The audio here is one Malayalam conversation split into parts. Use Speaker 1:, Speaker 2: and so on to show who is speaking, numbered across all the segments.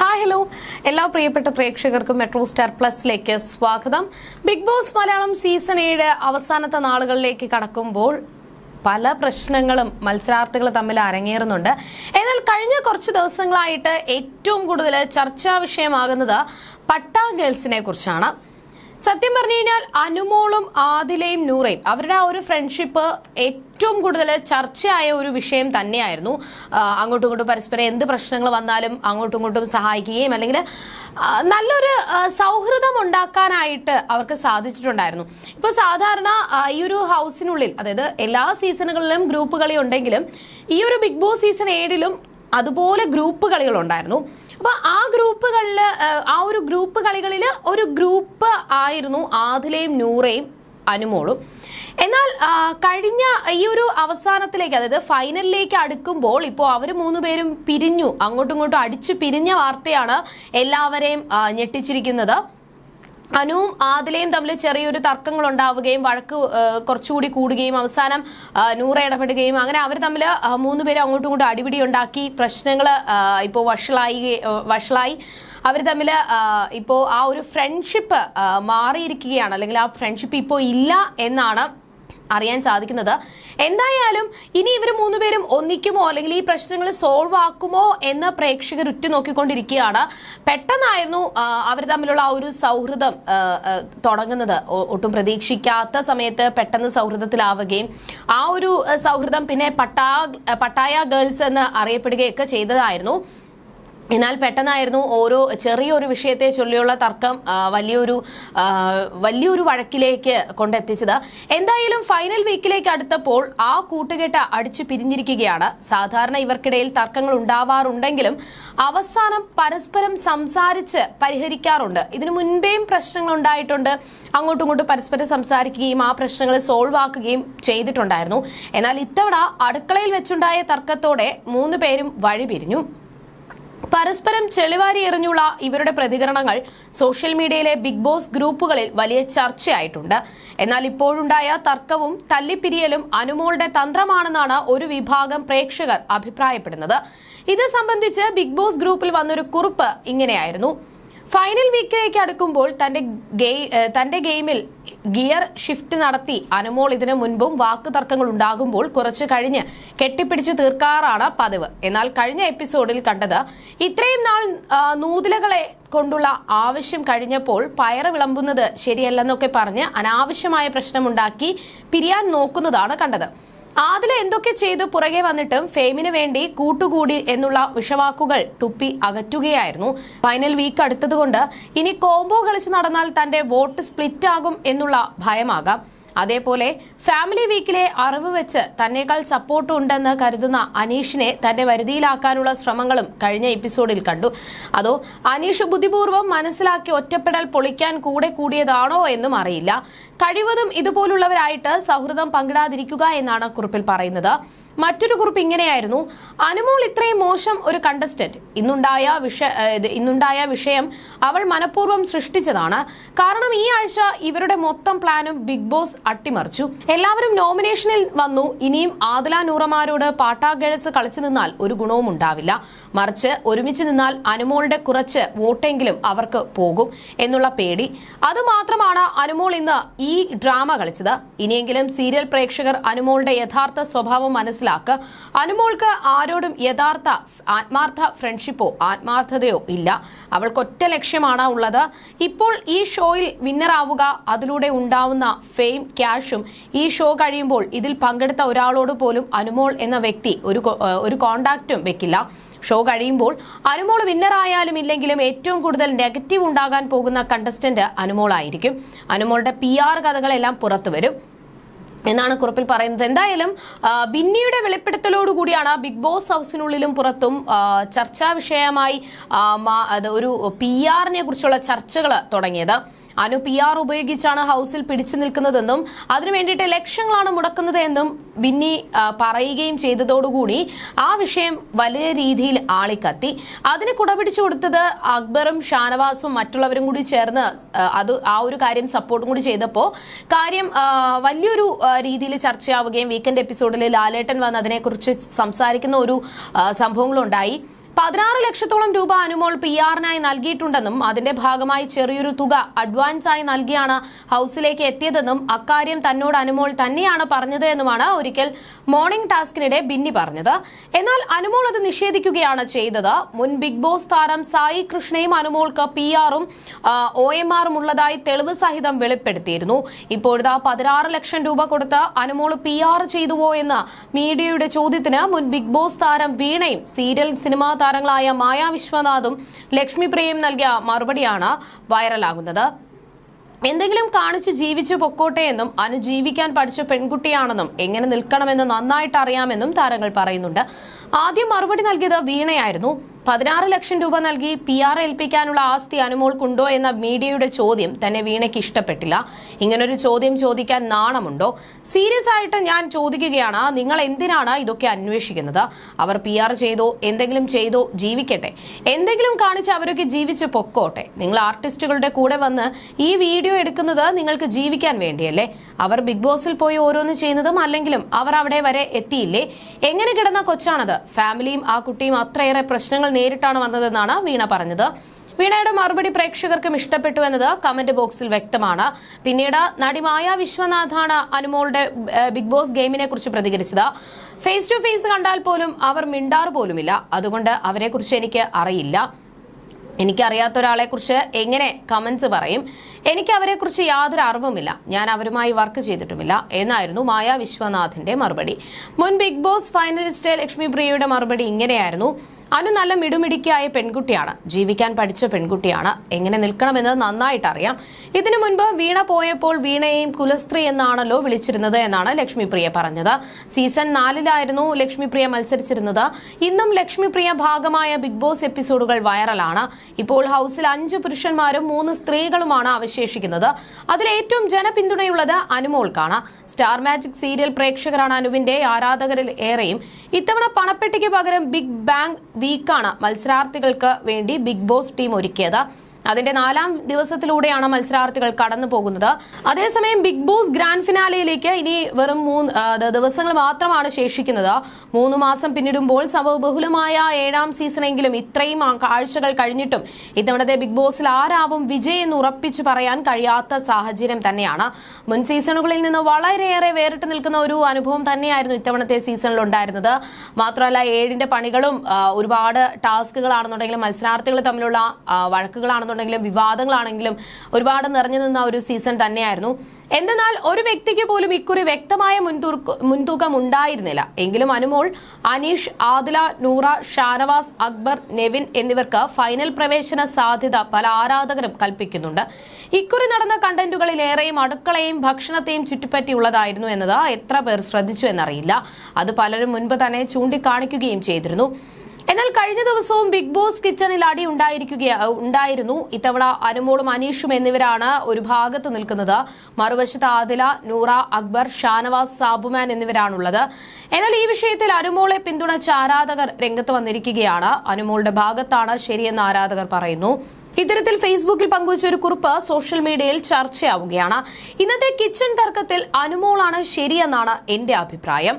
Speaker 1: Hi hello. എല്ലാ പ്രിയപ്പെട്ട പ്രേക്ഷകർക്കും മെട്രോ സ്റ്റാർ പ്ലസിലേക്ക് സ്വാഗതം. ബിഗ് ബോസ് മലയാളം സീസൺ ഏഴ് അവസാനത്തെ നാളുകളിലേക്ക് കടക്കുമ്പോൾ പല പ്രശ്നങ്ങളും മത്സരാർത്ഥികൾ തമ്മിൽ അരങ്ങേറുന്നുണ്ട്. എന്നാൽ കഴിഞ്ഞ കുറച്ച് ദിവസങ്ങളായിട്ട് ഏറ്റവും കൂടുതൽ ചർച്ചാ വിഷയമാകുന്നത് പട്ടാ ഗേൾസിനെ കുറിച്ചാണ്. സത്യം പറഞ്ഞു കഴിഞ്ഞാൽ അനുമോളും ആദിലയും നൂറയും അവരുടെ ആ ഒരു ഫ്രണ്ട്ഷിപ്പ് ഏറ്റവും കൂടുതൽ ചർച്ചയായ ഒരു വിഷയം തന്നെയായിരുന്നു. അങ്ങോട്ടും ഇങ്ങോട്ടും പരസ്പരം എന്ത് പ്രശ്നങ്ങൾ വന്നാലും അങ്ങോട്ടും ഇങ്ങോട്ടും സഹായിക്കുകയും അല്ലെങ്കിൽ നല്ലൊരു സൗഹൃദം ഉണ്ടാക്കാനായിട്ട് അവർക്ക് സാധിച്ചിട്ടുണ്ടായിരുന്നു. ഇപ്പോൾ സാധാരണ ഈ ഒരു ഹൗസിനുള്ളിൽ അതായത് എല്ലാ സീസണുകളിലും ഗ്രൂപ്പ് കളി ഉണ്ടെങ്കിലും ഈ ഒരു ബിഗ് ബോസ് സീസൺ ഏഴിലും അതുപോലെ ഗ്രൂപ്പ് കളികൾ ഉണ്ടായിരുന്നു അപ്പൊ ആ ഗ്രൂപ്പുകളിൽ ആ ഒരു ഗ്രൂപ്പ് കളികളിൽ ഒരു ഗ്രൂപ്പ് ആയിരുന്നു ആദിലയും നൂറയും അനുമോളും. എന്നാൽ കഴിഞ്ഞ ഈ ഒരു അവസാനത്തിലേക്ക് അതായത് ഫൈനലിലേക്ക് അടുക്കുമ്പോൾ ഇപ്പോൾ അവർ മൂന്നുപേരും പിരിഞ്ഞു. അങ്ങോട്ടും ഇങ്ങോട്ടും അടിച്ചു പിരിഞ്ഞ വാർത്തയാണ് എല്ലാവരെയും ഞെട്ടിച്ചിരിക്കുന്നത്. അനുവും ആദിലയും തമ്മിൽ ചെറിയൊരു തർക്കങ്ങൾ ഉണ്ടാവുകയും വഴക്ക് കുറച്ചുകൂടി കൂടുകയും അവസാനം നൂറ ഇടപെടുകയും അങ്ങനെ അവർ തമ്മിൽ മൂന്ന് പേരും അങ്ങോട്ടും ഇങ്ങോട്ടും അടിപിടി ഉണ്ടാക്കി പ്രശ്നങ്ങൾ ഇപ്പോൾ വഷളായി വഷളായി. അവർ തമ്മിൽ ഇപ്പോൾ ആ ഒരു ഫ്രണ്ട്ഷിപ്പ് മാറിയിരിക്കുകയാണ്. അല്ലെങ്കിൽ ആ ഫ്രണ്ട്ഷിപ്പ് ഇപ്പോൾ ഇല്ല എന്നാണ് അറിയാൻ സാധിക്കുന്നത്. എന്തായാലും ഇനി ഇവർ മൂന്നുപേരും ഒന്നിക്കുമോ അല്ലെങ്കിൽ ഈ പ്രശ്നങ്ങൾ സോൾവ് ആക്കുമോ എന്ന് പ്രേക്ഷകർ ഉറ്റുനോക്കിക്കൊണ്ടിരിക്കുകയാണ്. പെട്ടെന്നായിരുന്നു അവർ തമ്മിലുള്ള ആ ഒരു സൗഹൃദം തുടങ്ങുന്നത്. ഒട്ടും പ്രതീക്ഷിക്കാത്ത സമയത്ത് പെട്ടെന്ന് സൗഹൃദത്തിലാവുകയും ആ ഒരു സൗഹൃദം പിന്നെ പട്ടാ പട്ടായ ഗേൾസ് എന്ന് അറിയപ്പെടുകയൊക്കെ ചെയ്തതായിരുന്നു. എന്നാൽ പെട്ടെന്നായിരുന്നു ഓരോ ചെറിയൊരു വിഷയത്തെ ചൊല്ലിയുള്ള തർക്കം വലിയൊരു വലിയൊരു വഴക്കിലേക്ക് കൊണ്ടെത്തിച്ചത്. എന്തായാലും ഫൈനൽ വീക്കിലേക്ക് അടുത്തപ്പോൾ ആ കൂട്ടുകെട്ട് അടിച്ചു പിരിഞ്ഞിരിക്കുകയാണ്. സാധാരണ ഇവർക്കിടയിൽ തർക്കങ്ങൾ ഉണ്ടാവാറുണ്ടെങ്കിലും അവസാനം പരസ്പരം സംസാരിച്ച് പരിഹരിക്കാറുണ്ട്. ഇതിനു മുൻപേയും പ്രശ്നങ്ങൾ ഉണ്ടായിട്ടുണ്ട്. അങ്ങോട്ടും ഇങ്ങോട്ടും പരസ്പരം സംസാരിക്കുകയും ആ പ്രശ്നങ്ങൾ സോൾവ് ആക്കുകയും ചെയ്തിട്ടുണ്ടായിരുന്നു. എന്നാൽ ഇത്തവണ അടുക്കളയിൽ വെച്ചുണ്ടായ തർക്കത്തോടെ മൂന്ന് പേരും വഴിപിരിഞ്ഞു. പരസ്പരം ചെളിവാരി എറിഞ്ഞുള്ള ഇവരുടെ പ്രതികരണങ്ങൾ സോഷ്യൽ മീഡിയയിലെ ബിഗ് ബോസ് ഗ്രൂപ്പുകളിൽ വലിയ ചർച്ചയായിട്ടുണ്ട്. എന്നാൽ ഇപ്പോഴുണ്ടായ തർക്കവും തല്ലിപ്പിരിയലും അനുമോളുടെ തന്ത്രമാണെന്നാണ് ഒരു വിഭാഗം പ്രേക്ഷകർ അഭിപ്രായപ്പെടുന്നത്. ഇത് സംബന്ധിച്ച് ബിഗ് ബോസ് ഗ്രൂപ്പിൽ വന്നൊരു കുറിപ്പ് ഇങ്ങനെയായിരുന്നു. ഫൈനൽ വീക്കിലേക്ക് അടുക്കുമ്പോൾ തന്റെ ഗെയിം തന്റെ ഗെയിമിൽ ഗിയർ ഷിഫ്റ്റ് നടത്തി. അനുമോൾ ഇതിനു മുൻപും വാക്ക് തർക്കങ്ങൾ ഉണ്ടാകുമ്പോൾ കുറച്ചു കഴിഞ്ഞ് കെട്ടിപ്പിടിച്ചു തീർക്കാറാണ് പതിവ്. എന്നാൽ കഴിഞ്ഞ എപ്പിസോഡിൽ കണ്ടത് ഇത്രയും നാൾ നൂതിലകളെ കൊണ്ടുള്ള ആവശ്യം കഴിഞ്ഞപ്പോൾ പയറ് വിളമ്പുന്നത് ശരിയല്ലെന്നൊക്കെ പറഞ്ഞ് അനാവശ്യമായ പ്രശ്നമുണ്ടാക്കി പിരിയാൻ നോക്കുന്നതാണ് കണ്ടത്. ആദില എന്തൊക്കെ ചെയ്തു പുറകെ വന്നിട്ടും ഫെയിമിന് വേണ്ടി കൂട്ടുകൂടി എന്നുള്ള വിഷവാക്കുകൾ തുപ്പി അകറ്റുകയായിരുന്നു. ഫൈനൽ വീക്ക് അടുത്തതുകൊണ്ട് ഇനി കോംബോ കളിച്ച് നടന്നാൽ തന്റെ വോട്ട് സ്പ്ലിറ്റ് ആകും എന്നുള്ള ഭയമാകാം. അതേപോലെ ഫാമിലി വീക്കിലെ അറിവ് വെച്ച് തന്നേക്കാൾ സപ്പോർട്ട് ഉണ്ടെന്ന് കരുതുന്ന അനീഷിനെ തന്റെ വരുതിയിലാക്കാനുള്ള ശ്രമങ്ങളും കഴിഞ്ഞ എപ്പിസോഡിൽ കണ്ടു. അതോ അനീഷ് ബുദ്ധിപൂർവം മനസ്സിലാക്കി ഒറ്റപ്പെടൽ പൊളിക്കാൻ കൂടെ കൂടിയതാണോ എന്നും അറിയില്ല. കഴിവതും ഇതുപോലുള്ളവരായിട്ട് സൗഹൃദം പങ്കിടാതിരിക്കുക എന്നാണ് കുറിപ്പിൽ പറയുന്നത്. മറ്റൊരു കുറിപ്പ് ഇങ്ങനെയായിരുന്നു. അനുമോൾ ഇത്രയും മോശം ഒരു കണ്ടസ്റ്റന്റ് ഇന്നുണ്ടായ വിഷ ഇന്നുണ്ടായ വിഷയം അവൾ മനഃപൂർവം സൃഷ്ടിച്ചതാണ്. കാരണം ഈ ആഴ്ച ഇവരുടെ മൊത്തം പ്ലാനും ബിഗ് ബോസ് അട്ടിമറിച്ചു. എല്ലാവരും നോമിനേഷനിൽ വന്നു. ഇനിയും ആദില നൂറമാരോട് പാട്ടാ ഗേൾസ് കളിച്ചു നിന്നാൽ ഒരു ഗുണവും ഉണ്ടാവില്ല. മറിച്ച് ഒരുമിച്ച് നിന്നാൽ അനുമോളുടെ കുറച്ച് വോട്ടെങ്കിലും അവർക്ക് പോകും എന്നുള്ള പേടി. അതുമാത്രമാണ് അനുമോൾ ഇന്ന് ഈ ഡ്രാമ കളിച്ചത്. ഇനിയെങ്കിലും സീരിയൽ പ്രേക്ഷകർ അനുമോളുടെ യഥാർത്ഥ സ്വഭാവം മനസ്സിലാക്കുക അനുമോൾക്ക് ആരോടും യഥാർത്ഥ ആത്മാർത്ഥ ഫ്രണ്ട്ഷിപ്പോ ആത്മാർത്ഥതയോ ഇല്ല. അവൾക്കൊറ്റ ലക്ഷ്യമാണ് ഉള്ളത്. ഇപ്പോൾ ഈ ഷോയിൽ വിന്നറാവുക അതിലൂടെ ഉണ്ടാവുന്ന ഫെയിം ക്യാഷും ഈ ഷോ കഴിയുമ്പോൾ ഇതിൽ പങ്കെടുത്ത ഒരാളോട് പോലും അനുമോൾ എന്ന വ്യക്തി ഒരു ഒരു കോണ്ടാക്റ്റും വെക്കില്ല. ഷോ കഴിയുമ്പോൾ അനുമോൾ വിന്നറായാലും ഇല്ലെങ്കിലും ഏറ്റവും കൂടുതൽ നെഗറ്റീവ് ഉണ്ടാകാൻ പോകുന്ന കണ്ടസ്റ്റന്റ് അനുമോളായിരിക്കും. അനുമോളുടെ പി ആർ കഥകളെല്ലാം പുറത്തു വരും. എന്നാണ് കുറിപ്പിൽ പറയുന്നത്. എന്തായാലും ബിന്നിയുടെ വെളിപ്പെടുത്തലോടുകൂടിയാണ് ബിഗ് ബോസ് ഹൗസിനുള്ളിലും പുറത്തും ചർച്ചാ വിഷയമായി ഒരു പി ആറിനെ കുറിച്ചുള്ള ചർച്ചകൾ തുടങ്ങിയത്. അനു പി ആർ ഉപയോഗിച്ചാണ് ഹൗസിൽ പിടിച്ചു നിൽക്കുന്നതെന്നും അതിനു വേണ്ടിയിട്ട് ലക്ഷങ്ങളാണ് മുടക്കുന്നത് എന്നും ബിന്നി പറയുകയും ചെയ്തതോടുകൂടി ആ വിഷയം വലിയ രീതിയിൽ ആളിക്കത്തി. അതിന് കുടപിടിച്ചു കൊടുത്തത് അക്ബറും ഷാനവാസും മറ്റുള്ളവരും കൂടി ചേർന്ന് അത് ആ ഒരു കാര്യം സപ്പോർട്ടും കൂടി ചെയ്തപ്പോൾ കാര്യം വലിയൊരു രീതിയിൽ ചർച്ചയാവുകയും വീക്കെൻഡ് എപ്പിസോഡിൽ ലാലേട്ടൻ വന്ന് അതിനെക്കുറിച്ച് സംസാരിക്കുന്ന ഒരു സംഭവങ്ങളുണ്ടായി. പതിനാറ് ലക്ഷത്തോളം രൂപ അനുമോൾ പി ആറിനായി നൽകിയിട്ടുണ്ടെന്നും അതിന്റെ ഭാഗമായി ചെറിയൊരു തുക അഡ്വാൻസായി നൽകിയാണ് ഹൌസിലേക്ക് എത്തിയതെന്നും അക്കാര്യം തന്നോട് അനുമോൾ തന്നെയാണ് പറഞ്ഞത് എന്നുമാണ് ഒരിക്കൽ മോർണിംഗ് ടാസ്കിനിടെ ബിന്നി പറഞ്ഞത്. എന്നാൽ അനുമോൾ അത് നിഷേധിക്കുകയാണ് ചെയ്തത്. മുൻ ബിഗ് ബോസ് താരം സായി കൃഷ്ണയും അനുമോൾക്ക് പി ആറും ഒ എം ആറും ഉള്ളതായി തെളിവ് സഹിതം വെളിപ്പെടുത്തിയിരുന്നു. ഇപ്പോഴത്തെ പതിനാറ് ലക്ഷം രൂപ കൊടുത്ത് അനുമോൾ പി ആർ ചെയ്തുവോ എന്ന മീഡിയയുടെ ചോദ്യത്തിന് മുൻ ബിഗ് ബോസ് താരം വീണയും സീരിയൽ സിനിമാ താരങ്ങളായ മായ വിശ്വനാഥും ലക്ഷ്മി പ്രിയയും നൽകിയ മറുപടിയാണ് വൈറലാകുന്നത്. എന്തെങ്കിലും കാണിച്ചു ജീവിച്ചു പൊക്കോട്ടെ എന്നും അനു ജീവിക്കാൻ പഠിച്ച പെൺകുട്ടിയാണെന്നും എങ്ങനെ നിൽക്കണമെന്ന് നന്നായിട്ട് അറിയാമെന്നും താരങ്ങൾ പറയുന്നുണ്ട്. ആദ്യം മറുപടി നൽകിയത് വീണയായിരുന്നു. പതിനാറ് ലക്ഷം രൂപ നൽകി പി ആർ ഏൽപ്പിക്കാനുള്ള ആസ്തി അനുമോൾക്കുണ്ടോ എന്ന മീഡിയയുടെ ചോദ്യം തന്നെ വീണയ്ക്ക് ഇഷ്ടപ്പെട്ടില്ല. ഇങ്ങനൊരു ചോദ്യം ചോദിക്കാൻ നാണമുണ്ടോ? സീരിയസ് ആയിട്ട് ഞാൻ ചോദിക്കുകയാണ്. നിങ്ങൾ എന്തിനാണ് ഇതൊക്കെ അന്വേഷിക്കുന്നത്? അവർ പി ആർ ചെയ്തോ എന്തെങ്കിലും ചെയ്തോ ജീവിക്കട്ടെ. എന്തെങ്കിലും കാണിച്ച് അവരൊക്കെ ജീവിച്ച് പൊക്കോട്ടെ. നിങ്ങൾ ആർട്ടിസ്റ്റുകളുടെ കൂടെ വന്ന് ഈ വീഡിയോ എടുക്കുന്നത് നിങ്ങൾക്ക് ജീവിക്കാൻ വേണ്ടിയല്ലേ? അവർ ബിഗ് ബോസിൽ പോയി ഓരോന്ന് ചെയ്യുന്നതും അല്ലെങ്കിലും അവർ അവിടെ വരെ എത്തിയില്ലേ? എങ്ങനെ കിടന്ന കൊച്ചാണത്? ഫാമിലിയും ആ കുട്ടിയും അത്രയേറെ പ്രശ്നങ്ങൾ നേരിട്ടാണ് വന്നതെന്നാണ് വീണ പറഞ്ഞത്. വീണയുടെ മറുപടി പ്രേക്ഷകർക്കും ഇഷ്ടപ്പെട്ടു എന്നത് കമന്റ് ബോക്സിൽ വ്യക്തമാണ്. പിന്നീട് നടി മായ വിശ്വനാഥാണ് അനുമോളുടെ ബിഗ് ബോസ് ഗെയിമിനെ കുറിച്ച് പ്രതികരിച്ചത്. ഫേസ് ടു ഫേസ് കണ്ടാൽ പോലും അവർ മിണ്ടാറ് പോലുമില്ല. അതുകൊണ്ട് അവരെക്കുറിച്ച് എനിക്ക് അറിയില്ല. എനിക്കറിയാത്ത ഒരാളെ കുറിച്ച് എങ്ങനെ കമന്റ്സ് പറയും? എനിക്ക് അവരെ കുറിച്ച് യാതൊരു അറിവുമില്ല. ഞാൻ അവരുമായി വർക്ക് ചെയ്തിട്ടുമില്ല. എന്നായിരുന്നു മായ വിശ്വനാഥിന്റെ മറുപടി. മുൻ ബിഗ് ബോസ് ഫൈനലിസ്റ്റ് ലക്ഷ്മി പ്രിയയുടെ മറുപടി ഇങ്ങനെയായിരുന്നു. അനു നല്ല മിടുമിടിക്കായ പെൺകുട്ടിയാണ്. ജീവിക്കാൻ പഠിച്ച പെൺകുട്ടിയാണ്. എങ്ങനെ നിൽക്കണമെന്ന് നന്നായിട്ട് അറിയാം ഇതിനു മുൻപ് വീണ പോയപ്പോൾ വീണയെയും കുലസ്ത്രീ എന്നാണല്ലോ വിളിച്ചിരുന്നത് എന്നാണ് ലക്ഷ്മിപ്രിയ പറഞ്ഞത്. സീസൺ നാലിലായിരുന്നു ലക്ഷ്മിപ്രിയ മത്സരിച്ചിരുന്നത്. ഇന്നും ലക്ഷ്മിപ്രിയ ഭാഗമായ ബിഗ് ബോസ് എപ്പിസോഡുകൾ വൈറലാണ്. ഇപ്പോൾ ഹൗസിൽ അഞ്ച് പുരുഷന്മാരും മൂന്ന് സ്ത്രീകളുമാണ് അവശേഷിക്കുന്നത്. അതിൽ ഏറ്റവും ജനപിന്തുണയുള്ളത് അനുമോൾക്കാണ്. സ്റ്റാർ മാജിക് സീരിയൽ പ്രേക്ഷകരാണ് അനുവിന്റെ ആരാധകരിൽ ഏറെയും. ഇത്തവണ പണപ്പെട്ടിക്ക് പകരം ബിഗ് ബാങ് വീക്കാണ് മത്സരാർത്ഥികൾക്ക് വേണ്ടി ബിഗ് ബോസ് ടീം ഒരുക്കിയത്. അതിന്റെ നാലാം ദിവസത്തിലൂടെയാണ് മത്സരാർത്ഥികൾ കടന്നു പോകുന്നത്. അതേസമയം ബിഗ് ബോസ് ഗ്രാൻഡ് ഫിനാലയിലേക്ക് ഇനി വെറും മൂന്ന് ദിവസങ്ങൾ മാത്രമാണ് ശേഷിക്കുന്നത്. മൂന്ന് മാസം പിന്നിടുമ്പോൾ സംഭവബഹുലമായ ഏഴാം സീസണെങ്കിലും ഇത്രയും കാഴ്ചകൾ കഴിഞ്ഞിട്ടും ഇത്തവണത്തെ ബിഗ് ബോസിൽ ആരാവും വിജയ് എന്ന് ഉറപ്പിച്ചു പറയാൻ കഴിയാത്ത സാഹചര്യം തന്നെയാണ്. മുൻ സീസണുകളിൽ നിന്ന് വളരെയേറെ വേറിട്ട് നിൽക്കുന്ന ഒരു അനുഭവം തന്നെയായിരുന്നു ഇത്തവണത്തെ സീസണിൽ ഉണ്ടായിരുന്നത് മാത്രമല്ല ഏഴിന്റെ പണികളും ഒരുപാട് ടാസ്കുകളാണെന്നുണ്ടെങ്കിലും മത്സരാർത്ഥികൾ തമ്മിലുള്ള ആ, വഴക്കുകളാണെന്നുണ്ടെങ്കിലും വിവാദങ്ങളാണെങ്കിലും ഒരുപാട് നിറഞ്ഞു നിന്ന ഒരു സീസൺ തന്നെയായിരുന്നു. എന്തെന്നാൽ ഒരു വ്യക്തിക്ക് പോലും ഇക്കുറി വ്യക്തമായ മുൻതൂക്കം ഉണ്ടായിരുന്നില്ല. എങ്കിലും അനുമോൾ അനീഷ് ആദില നൂറ ഷാനവാസ് അക്ബർ നെവിൻ എന്നിവർക്ക് ഫൈനൽ പ്രവേശന സാധ്യത പല ആരാധകരും കൽപ്പിക്കുന്നുണ്ട്. ഇക്കുറി നടന്ന കണ്ടന്റുകളിൽ ഏറെയും അടുക്കളയും ഭക്ഷണത്തെയും ചുറ്റിപ്പറ്റിയുള്ളതായിരുന്നു എന്നത് എത്ര പേർ ശ്രദ്ധിച്ചു എന്നറിയില്ല. അത് പലരും മുൻപ് തന്നെ ചൂണ്ടിക്കാണിക്കുകയും ചെയ്തിരുന്നു. എന്നാൽ കഴിഞ്ഞ ദിവസവും ബിഗ് ബോസ് കിച്ചണിൽ അടി ഉണ്ടായിരിക്കുക ഉണ്ടായിരുന്നു. ഇത്തവണ അനുമോളും അനീഷും എന്നിവരാണ് ഒരു ഭാഗത്ത് നിൽക്കുന്നത്. മറുവശത്ത് ആദില നൂറ അക്ബർ ഷാനവാസ് സാബുമാൻ എന്നിവരാണുള്ളത്. എന്നാൽ ഈ വിഷയത്തിൽ അനുമോളെ പിന്തുണച്ച ആരാധകർ രംഗത്ത് വന്നിരിക്കുകയാണ്. അനുമോളുടെ ഭാഗത്താണ് ശരിയെന്ന് ആരാധകർ പറയുന്നു. ഇത്തരത്തിൽ ഫേസ്ബുക്കിൽ പങ്കുവച്ച ഒരു കുറിപ്പ് സോഷ്യൽ മീഡിയയിൽ ചർച്ചയാവുകയാണ്. ഇന്നത്തെ കിച്ചൺ തർക്കത്തിൽ അനുമോളാണ് ശരിയെന്നാണ് എന്റെ അഭിപ്രായം.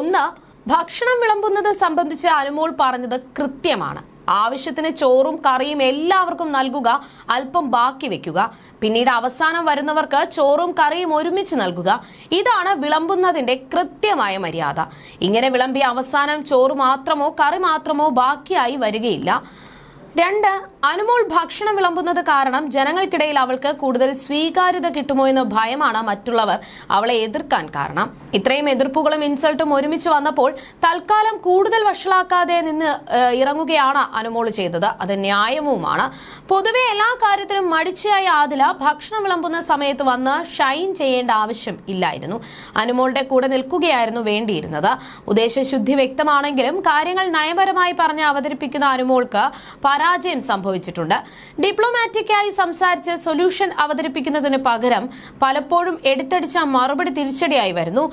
Speaker 1: ഒന്ന് ഭക്ഷണം വിളമ്പുന്നത് സംബന്ധിച്ച് അനുമോൾ പറഞ്ഞത് കൃത്യമാണ്. ആവശ്യത്തിന് ചോറും കറിയും എല്ലാവർക്കും നൽകുക അല്പം ബാക്കി വെക്കുക. പിന്നീട് അവസാനം വരുന്നവർക്ക് ചോറും കറിയും ഒരുമിച്ച് നൽകുക. ഇതാണ് വിളമ്പുന്നതിന്റെ കൃത്യമായ മര്യാദ. ഇങ്ങനെ വിളമ്പിയ അവസാനം ചോറ് മാത്രമോ കറി മാത്രമോ ബാക്കിയായി വരികയില്ല. രണ്ട് അനുമോൾ ഭക്ഷണം വിളമ്പുന്നത് കാരണം ജനങ്ങൾക്കിടയിൽ അവൾക്ക് കൂടുതൽ സ്വീകാര്യത കിട്ടുമോ എന്ന ഭയമാണ് മറ്റുള്ളവർ അവളെ എതിർക്കാൻ കാരണം. ഇത്രയും എതിർപ്പുകളും ഇൻസൾട്ടും ഒരുമിച്ച് വന്നപ്പോൾ തൽക്കാലം കൂടുതൽ വഷളാക്കാതെ നിന്ന് ഇറങ്ങുകയാണ് അനുമോൾ ചെയ്തത്. അത് ന്യായവുമാണ്. പൊതുവെ എല്ലാ കാര്യത്തിനും മടിച്ചയായ ആദില ഭക്ഷണം വിളമ്പുന്ന സമയത്ത് വന്ന് ഷൈൻ ചെയ്യേണ്ട ആവശ്യം ഇല്ലായിരുന്നു. അനുമോളുടെ കൂടെ നിൽക്കുകയായിരുന്നു വേണ്ടിയിരുന്നത്. ഉദ്ദേശശുദ്ധി വ്യക്തമാണെങ്കിലും കാര്യങ്ങൾ നയപരമായി പറഞ്ഞ് അവതരിപ്പിക്കുന്ന അനുമോൾക്ക് പരാജയം സംഭവിച്ചിട്ടുണ്ട്. ഡിപ്ലോമാറ്റിക്കായി സംസാരിച്ച് സൊല്യൂഷൻ അവതരിപ്പിക്കുന്നതിന് പകരം പലപ്പോഴും എടുത്തടിച്ച മറുപടി തിരിച്ചടിയായി വരുന്നു.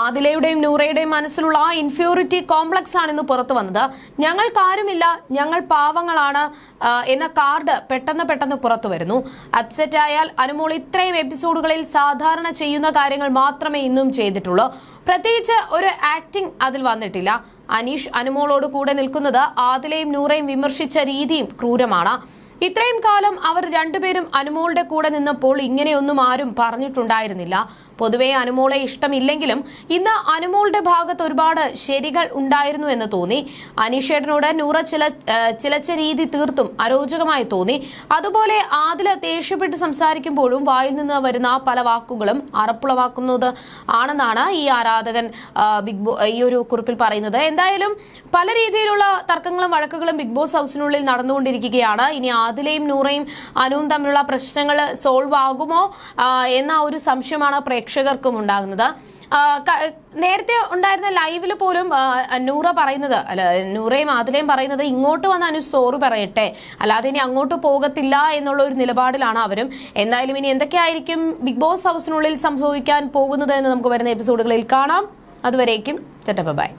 Speaker 1: ആദിലയുടെയും നൂറയുടെയും മനസ്സിലുള്ള ആ ഇൻഫ്യൂരിറ്റി കോംപ്ലക്സ് ആണ് ഇന്ന് പുറത്തു വന്നത്. ഞങ്ങൾക്കാരുമില്ല ഞങ്ങൾ പാവങ്ങളാണ് എന്ന കാർഡ് പെട്ടെന്ന് പെട്ടെന്ന് പുറത്തു വരുന്നു. അപ്സെറ്റ് ആയാൽ അനുമോൾ ഇത്രയും എപ്പിസോഡുകളിൽ സാധാരണ ചെയ്യുന്ന കാര്യങ്ങൾ മാത്രമേ ഇന്നും ചെയ്തിട്ടുള്ളൂ. പ്രത്യേകിച്ച് ഒരു ആക്ടിംഗ് അതിൽ വന്നിട്ടില്ല. അനീഷ് അനുമോളോട് കൂടെ നിൽക്കുന്നത് ആദിലയും നൂറയും വിമർശിച്ച രീതിയും ക്രൂരമാണ്. ഇത്രയും കാലം അവർ രണ്ടുപേരും അനുമോളുടെ കൂടെ നിന്നപ്പോൾ ഇങ്ങനെയൊന്നും ആരും പറഞ്ഞിട്ടുണ്ടായിരുന്നില്ല. പൊതുവെ അനുമോളെ ഇഷ്ടമില്ലെങ്കിലും ഇന്ന് അനുമോളുടെ ഭാഗത്ത് ഒരുപാട് ശരികൾ ഉണ്ടായിരുന്നു എന്ന് തോന്നി. അനീഷേട്ടനോട് നൂറ ചില ചിലച്ച രീതി തീർത്തും അരോചകമായി തോന്നി. അതുപോലെ ആദില ദേഷ്യപ്പെട്ട് സംസാരിക്കുമ്പോഴും വായിൽ നിന്ന് വരുന്ന പല വാക്കുകളും അറപ്പുളവാക്കുന്നത് ആണെന്നാണ് ഈ ആരാധകൻ ബിഗ് ബോ ഈ ഒരു കുറിപ്പിൽ പറയുന്നത്. എന്തായാലും പല രീതിയിലുള്ള തർക്കങ്ങളും വഴക്കുകളും ബിഗ് ബോസ് ഹൗസിനുള്ളിൽ നടന്നുകൊണ്ടിരിക്കുകയാണ്. ഇനി ആദിലയും നൂറയും അനുവും തമ്മിലുള്ള പ്രശ്നങ്ങൾ സോൾവ് ആകുമോ എന്ന ഒരു സംശയമാണ് പ്രേക്ഷകർക്കും ഉണ്ടാകുന്നത്. നേരത്തെ ഉണ്ടായിരുന്ന ലൈവിൽ പോലും നൂറ പറയുന്നത് അല്ല നൂറയും ആദിലയും പറയുന്നത് ഇങ്ങോട്ട് വന്ന അനു സോറി പറയട്ടെ. അല്ലാതെ ഇനി അങ്ങോട്ട് പോകത്തില്ല എന്നുള്ള ഒരു നിലപാടിലാണ് അവരും. എന്തായാലും ഇനി എന്തൊക്കെയായിരിക്കും ബിഗ് ബോസ് ഹൗസിനുള്ളിൽ സംഭവിക്കാൻ പോകുന്നത് എന്ന് നമുക്ക് വരുന്ന എപ്പിസോഡുകളിൽ കാണാം. അതുവരേക്കും ചെറ്റപ്പ ബൈ.